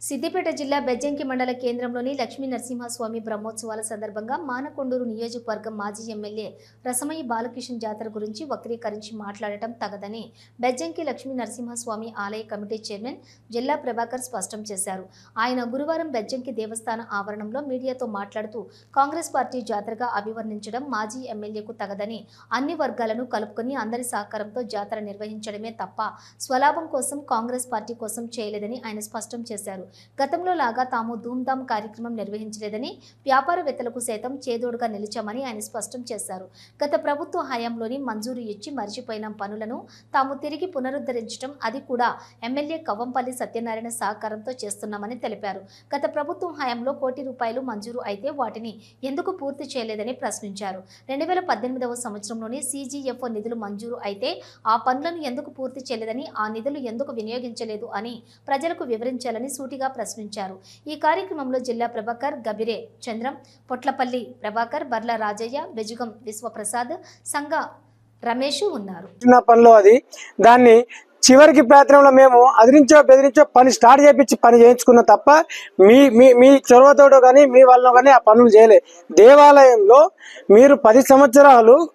సిద్దిపేట జిల్లా బెజ్జంకి మండల కేంద్రంలోని లక్ష్మీ నరసింహస్వామి బ్రహ్మోత్సవాల సందర్భంగా మానకొండూరు నియోజకవర్గం మాజీ ఎమ్మెల్యే రసమయ్య బాలకిషన్ జాతర గురించి వక్రీకరించి మాట్లాడటం తగదని బెజ్జంకి లక్ష్మీ నరసింహస్వామి ఆలయ కమిటీ చైర్మన్ జిల్లా ప్రభాకర్ స్పష్టం చేశారు. ఆయన గురువారం బెజ్జంకి దేవస్థాన ఆవరణంలో మీడియాతో మాట్లాడుతూ కాంగ్రెస్ పార్టీ జాతరగా అభివర్ణించడం మాజీ ఎమ్మెల్యేకు తగదని అన్ని వర్గాలను కలుపుకొని అందరి సహకారంతో జాతర నిర్వహించడమే తప్ప స్వలాభం కోసం కాంగ్రెస్ పార్టీ కోసం చేయలేదని ఆయన స్పష్టం చేశారు. గతంలో లాగా తాము ధూమ్ధామ్ కార్యక్రమం నిర్వహించలేదని వ్యాపారవేత్తలకు సైతం చేదోడుగా నిలిచామని ఆయన స్పష్టం చేశారు. గత ప్రభుత్వ హయాంలోని మంజూరు ఇచ్చి మరిచిపోయిన పనులను తాము తిరిగి పునరుద్ధరించడం అది కూడా ఎమ్మెల్యే కవ్వంపల్లి సత్యనారాయణ సహకారంతో చేస్తున్నామని తెలిపారు. గత ప్రభుత్వం హయాంలో కోటి రూపాయలు మంజూరు అయితే వాటిని ఎందుకు పూర్తి చేయలేదని ప్రశ్నించారు. రెండు వేల పద్దెనిమిదవ సంవత్సరంలోని సీజీఎఫ్ఓ నిధులు మంజూరు అయితే ఆ పనులను ఎందుకు పూర్తి చేయలేదని ఆ నిధులు ఎందుకు వినియోగించలేదు అని ప్రజలకు వివరించాలని సూటిగా ప్రశ్నించారు. ఈ కార్యక్రమంలో జిల్లా ప్రభాకర్ గబిరే చంద్రం పొట్లపల్లి ప్రభాకర్ బర్ల రాజయ్య బెజుగం విశ్వప్రసాద్ సంగ రమేష్ ఉన్నారు. పనిలో అది. దాన్ని చివరికి ప్రయత్నంలో మేము అదిరించో బెదిరించో పని స్టార్ట్ చేపించి పని చేయించుకున్నాం తప్ప మీ మీ మీ చొరవతోటో కానీ మీ వల్ల కానీ ఆ పనులు చేయలే. దేవాలయంలో మీరు పది సంవత్సరాలు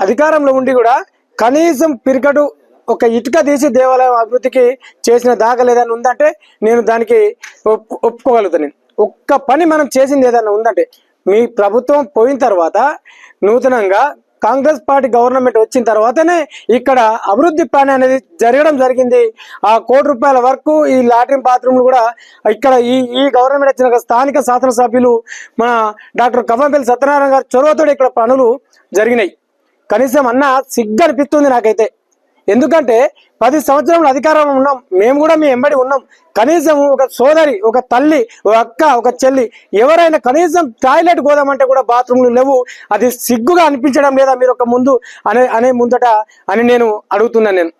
అధికారంలో ఉండి కూడా కనీసం పిరికటు ఒక ఇటుక తీసి దేవాలయం అభివృద్ధికి చేసిన దాఖలేదని ఉందంటే నేను దానికి ఒప్పు- ఒప్పుకోగలుగుతాను. నేను ఒక్క పని మనం చేసింది ఏదైనా ఉందంటే మీ ప్రభుత్వం పోయిన తర్వాత నూతనంగా కాంగ్రెస్ పార్టీ గవర్నమెంట్ వచ్చిన తర్వాతనే ఇక్కడ అభివృద్ధి పని అనేది జరగడం జరిగింది. ఆ కోటి రూపాయల వరకు ఈ లాట్రిన్ బాత్రూమ్లు కూడా ఇక్కడ ఈ ఈ గవర్నమెంట్ వచ్చిన స్థానిక శాసనసభ్యులు మన డాక్టర్ కవ్వంపల్లి సత్యనారాయణ గారి చొరవతో ఇక్కడ పనులు జరిగినాయి. కనీసం అన్న సిగ్గు అనిపిస్తుంది నాకైతే. ఎందుకంటే పది సంవత్సరంలో అధికారంలో ఉన్నాం మేము కూడా మీ ఎంబడి ఉన్నాం. కనీసం ఒక సోదరి ఒక తల్లి ఒక అక్క ఒక చెల్లి ఎవరైనా కనీసం టాయిలెట్ పోదామంటే కూడా బాత్రూమ్లు లేవు. అది సిగ్గుగా అనిపించడం లేదా మీరు ఒక ముందు అనే అనే ముందట అని నేను అడుగుతున్నాను నేను.